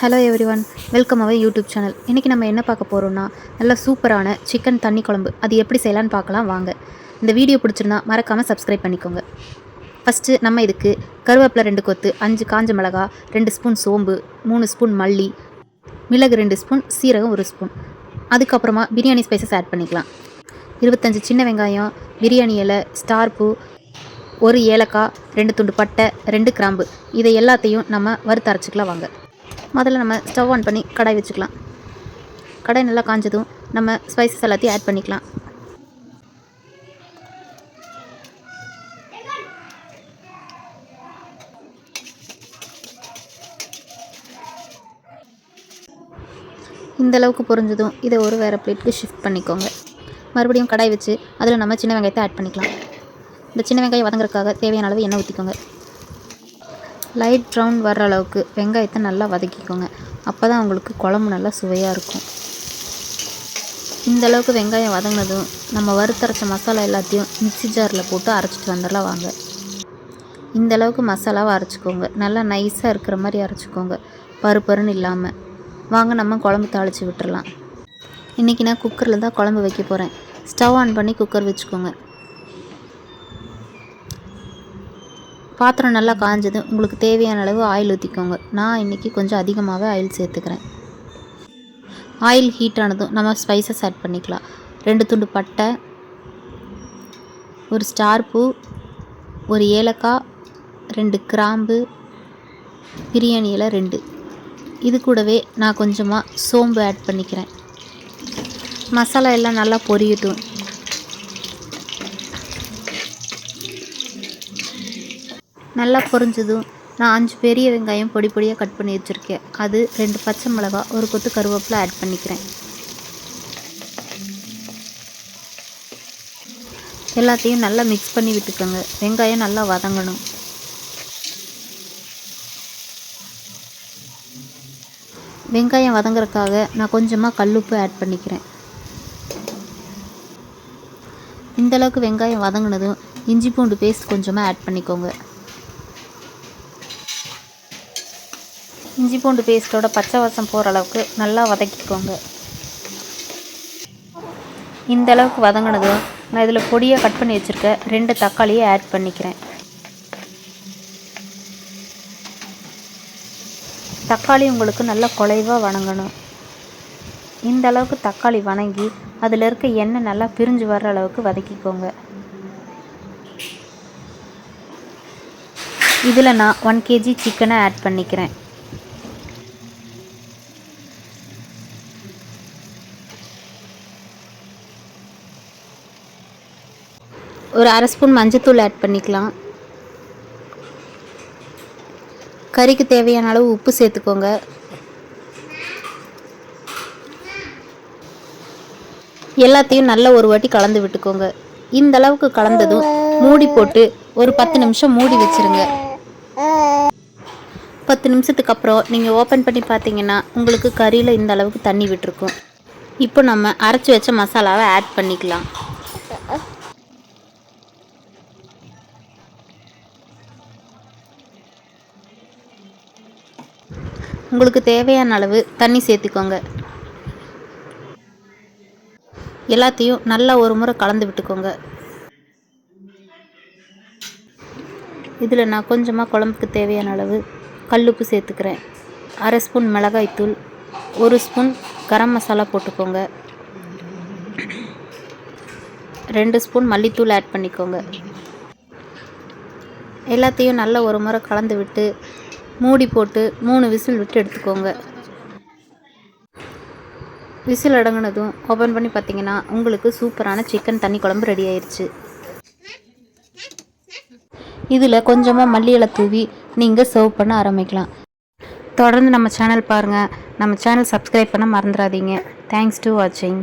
Hello everyone welcome our YouTube channel இன்றைக்கி நம்ம என்ன பார்க்க போகிறோம்னா நல்ல சூப்பரான சிக்கன் தண்ணி குழம்பு. அது எப்படி செய்யலான்னு பார்க்கலாம் வாங்க. இந்த வீடியோ பிடிச்சிருந்தா மறக்காமல் சப்ஸ்கிரைப் பண்ணிக்கோங்க. ஃபஸ்ட்டு நம்ம இதுக்கு கருவேப்பிலை ரெண்டு கொத்து அஞ்சு காஞ்ச மிளகா ரெண்டு ஸ்பூன் சோம்பு மூணு ஸ்பூன் மல்லி மிளகு ரெண்டு ஸ்பூன் சீரகம் ஒரு ஸ்பூன் அதுக்கப்புறமா பிரியாணி ஸ்பைசஸ் ஆட் பண்ணிக்கலாம். இருபத்தஞ்சி சின்ன வெங்காயம் பிரியாணி இலை ஸ்டார் பூ ஒரு ஏலக்காய் ரெண்டு துண்டு பட்டை ரெண்டு கிராம்பு. இதை எல்லாத்தையும் நம்ம வறுத்து அரைச்சிக்கலாம் வாங்க. முதல்ல நம்ம ஸ்டவ் ஆன் பண்ணி கடாய் வச்சுக்கலாம். கடாய் நல்லா காஞ்சதும் நம்ம ஸ்பைசஸ் எல்லாத்தையும் ஆட் பண்ணிக்கலாம். இந்த அளவுக்கு இதை ஒரு வேறு பிளேட்டுக்கு ஷிஃப்ட் பண்ணிக்கோங்க. மறுபடியும் கடாய் வச்சு அதில் நம்ம சின்ன வெங்காயத்தை ஆட் பண்ணிக்கலாம். இந்த சின்ன வெங்காயம் வதங்குறதுக்காக தேவையான அளவு எண்ணெய் ஊற்றிக்கோங்க லைட் ப்ரௌன் வர்ற அளவுக்கு வெங்காயத்தை நல்லா வதக்கிக்கோங்க. அப்போ தான் உங்களுக்கு குழம்பு நல்லா சுவையாக இருக்கும். இந்த அளவுக்கு வெங்காயம் வதங்கினதும் நம்ம வறுத்தரைச்ச மசாலா எல்லாத்தையும் மிக்ஸி ஜாரில் போட்டு அரைச்சிட்டு வந்துடலாம் வாங்க. இந்த அளவுக்கு மசாலாவை அரைச்சிக்கோங்க. நல்லா நைஸாக இருக்கிற மாதிரி அரைச்சிக்கோங்க. பருப்பருன்னு இல்லாமல் வாங்க நம்ம குழம்பு தாளித்து விட்டுறலாம். இன்றைக்கி நான் குக்கரில் தான் குழம்பு வைக்க போகிறேன் ஸ்டவ் ஆன் பண்ணி குக்கர் வச்சுக்கோங்க. பாத்திரம் நல்லா காஞ்சது. உங்களுக்கு தேவையான அளவு ஆயில் ஊற்றிக்கோங்க நான் இன்றைக்கி கொஞ்சம் அதிகமாகவே ஆயில் சேர்த்துக்கிறேன். ஆயில் ஹீட் ஆனதும் நம்ம ஸ்பைசஸ் ஆட் பண்ணிக்கலாம். ரெண்டு துண்டு பட்டை ஒரு ஸ்டார் பூ ஒரு ஏலக்காய் ரெண்டு கிராம்பு பிரியாணி இலை ரெண்டு. இது கூடவே நான் கொஞ்சமாக சோம்பு ஆட் பண்ணிக்கிறேன். மசாலா எல்லாம் நல்லா பொரியட்டும். நல்லா பொரிஞ்சதும் நான் அஞ்சு பெரிய வெங்காயம் பொடி பொடியாக கட் பண்ணி வச்சுருக்கேன். அது ரெண்டு பச்சை மிளகா ஒரு கொத்து கருவேப்பிலை ஆட் பண்ணிக்கிறேன். எல்லாத்தையும் நல்லா மிக்ஸ் பண்ணி விட்டுக்கோங்க. வெங்காயம் நல்லா வதங்கணும். வெங்காயம் வதங்குறதுக்காக நான் கொஞ்சமாக கல்லுப்பு ஆட் பண்ணிக்கிறேன். இந்தளவுக்கு வெங்காயம் வதங்கினதும் இஞ்சி பூண்டு பேஸ்ட் கொஞ்சமாக ஆட் பண்ணிக்கோங்க. இஞ்சி பூண்டு பேஸ்ட்டோட பச்சை வாசம் போகிற அளவுக்கு நல்லா வதக்கிக்கோங்க. இந்த அளவுக்கு வதங்கினதும் நான் இதில் பொடியாக கட் பண்ணி வச்சுருக்க ரெண்டு தக்காளியை ஆட் பண்ணிக்கிறேன். தக்காளி உங்களுக்கு நல்லா குலைவாக வணங்கணும். இந்த அளவுக்கு தக்காளி வணங்கி அதில் இருக்க எண்ணெய் நல்லா பிரிஞ்சு வர்ற அளவுக்கு வதக்கிக்கோங்க. இதில் நான் ஒன் கேஜி சிக்கனை ஆட் பண்ணிக்கிறேன். ஒரு அரை ஸ்பூன் மஞ்சத்தூள் ஆட் பண்ணிக்கலாம். கறிக்கு தேவையான அளவு உப்பு சேர்த்துக்கோங்க. எல்லாத்தையும் நல்ல ஒரு வாட்டி கலந்து விட்டுக்கோங்க. இந்த அளவுக்கு கலந்ததும் மூடி போட்டு ஒரு பத்து நிமிஷம் மூடி வச்சுருங்க. பத்து நிமிஷத்துக்கு அப்புறம் நீங்கள் ஓப்பன் பண்ணி பார்த்தீங்கன்னா உங்களுக்கு கறியில் இந்த அளவுக்கு தண்ணி விட்டுருக்கும். இப்போ நம்ம அரைச்சி வச்ச மசாலாவை ஆட் பண்ணிக்கலாம். உங்களுக்கு தேவையான அளவு தண்ணி சேர்த்துக்கோங்க. எல்லாத்தையும் நல்லா ஒரு முறை கலந்து விட்டுக்கோங்க. இதில் நான் கொஞ்சமாக குழம்புக்கு தேவையான அளவு கல்லுப்பு சேர்த்துக்கிறேன். அரை ஸ்பூன் மிளகாய்த்தூள் ஒரு ஸ்பூன் கரம் மசாலா போட்டுக்கோங்க. ரெண்டு ஸ்பூன் மல்லித்தூள் ஆட் பண்ணிக்கோங்க. எல்லாத்தையும் நல்லா ஒரு முறை கலந்து விட்டு மூடி போட்டு மூணு விசில் விட்டு எடுத்துக்கோங்க. விசில் அடங்கினதும் ஓப்பன் பண்ணி பார்த்தீங்கன்னா உங்களுக்கு சூப்பரான சிக்கன் தண்ணி குழம்பு ரெடி ஆயிடுச்சு இதில் கொஞ்சமாக மல்லி இலை தூவி நீங்கள் சர்வ் பண்ண ஆரம்பிக்கலாம். தொடர்ந்து நம்ம சேனல் பாருங்கள் நம்ம சேனல் சப்ஸ்கிரைப் பண்ண மறந்துடாதீங்க. தேங்க்ஸ் டு வாட்சிங்